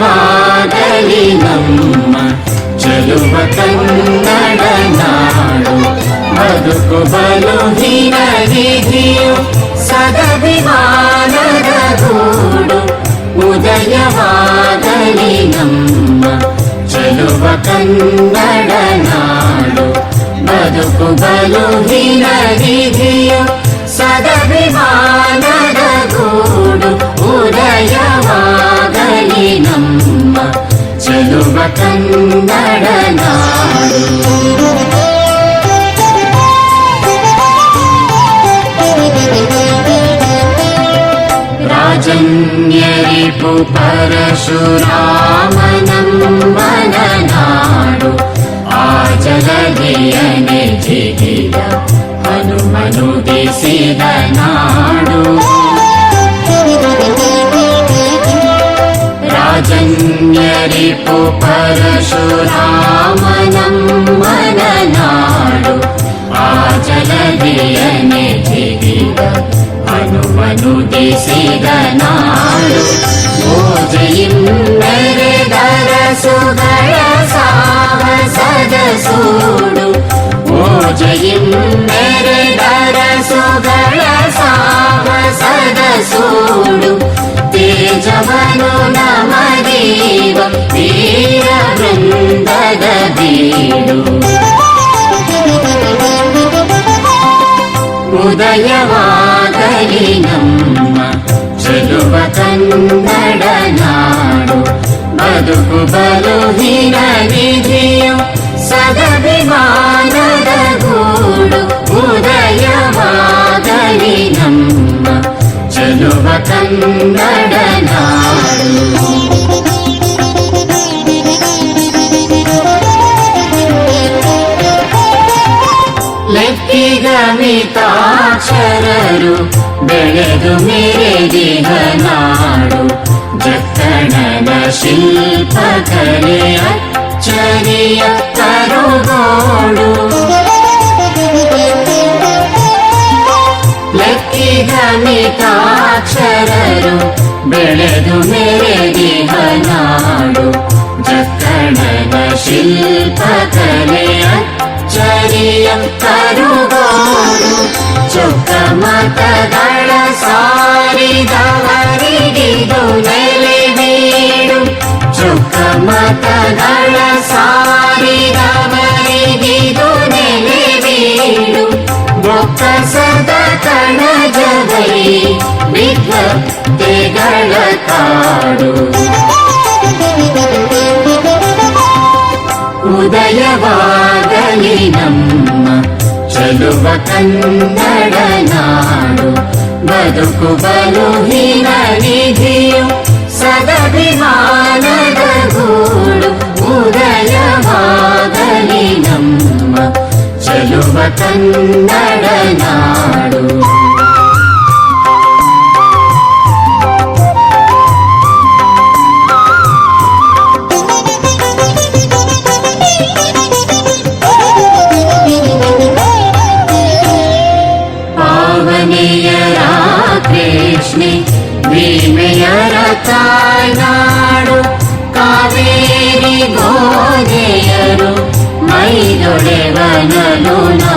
ಮಾದಲಿ ನಮ್ಮ ಚಲುವ ಕನ್ನಡ ನಾಡು ಬದುಕು ಬಲು ಹಿರಿಯು ಸದಭಿಮಾನದ ಗೂಡು ಉದಯವಾಗಲಿ ನಮ್ಮ ಚಲುವ ಕನ್ನಡ ನಾಡು ಬದುಕು ಬಲು ಹಿರಿಯು न्यपु परशुरामनं मननाडु आ चले अनु मनु देशे दनाडु राजन्यपु परशुरामनं मननाडु आ ಹನುಮನುದಿಸಿದ ನಾಡು ಪೂಜೆಯಿಂ ಮೆರೆದರ ಸುಗಳ ಸಾಹಸದ ಸೂಡು ಪೂಜೆಯಿಂ ಮೆರೆದರ ಸುಗಳ ಸಾಹಸದ ಸೂಡು ತೇಜವನು ನಮದೀವ ವೀರ ವೃಂದದ ಬೀಡು ಉದಯವಾಗಲಿ కలినమ్మ చెలువ కన్నడ నాడు బతుకు బలుహీన నిధియు సదవిమానద గూడు ఉదయమాగలినమ్మ చెలువ కన్న ಲೆಕ್ಕಿಗಮಿತಾಕ್ಷರರು ಬೆಳೆದು ಮೆರೆದಿಹ ನಾಡು ಜಕ್ಕಣನ ಶಿಲ್ಪಕಲೆ ಅಚ್ಚರಿಯ ಕರುಗೋಡು ಲೆಕ್ಕಿಗಮಿತಾಕ್ಷರರು ಬೆಳೆದು ಮೆರೆದಿಹ ನಾಡು ಜಕ್ಕಣನ ಶಿಲ್ಪಕಲೆ ಮತಗಳ ಸಾರಿದವರಿಗಿದು ನೆಲೆ ಬೀಡು ಚೊಕ್ಕ ಮತಗಳ ಸಾರಿದವರಿಗಿದು ನೆಲೆ ಬೀಡು ಬೊಕ್ಕಸದ ಕಣಜವೈ ವಿದ್ವತ್ತೆಗಳ ಕಾಡು ಉದಯವಾಗಲಿ ನಮ್ಮ ಚೆಲುವ ಕನ್ನಡ ನಾಡು ಬದುಕು ಬಲುಹಿನ ನಿಧಿಯು ಸದಭಿಮಾನದ ಗೂಡು ಉದಯವಾಗಲಿ ನಮ್ಮ ಚೆಲುವ ಕನ್ನಡ ನಾಡು లక్ష్మి భీమయరతాడు కావేరి గోదేయరు మై నా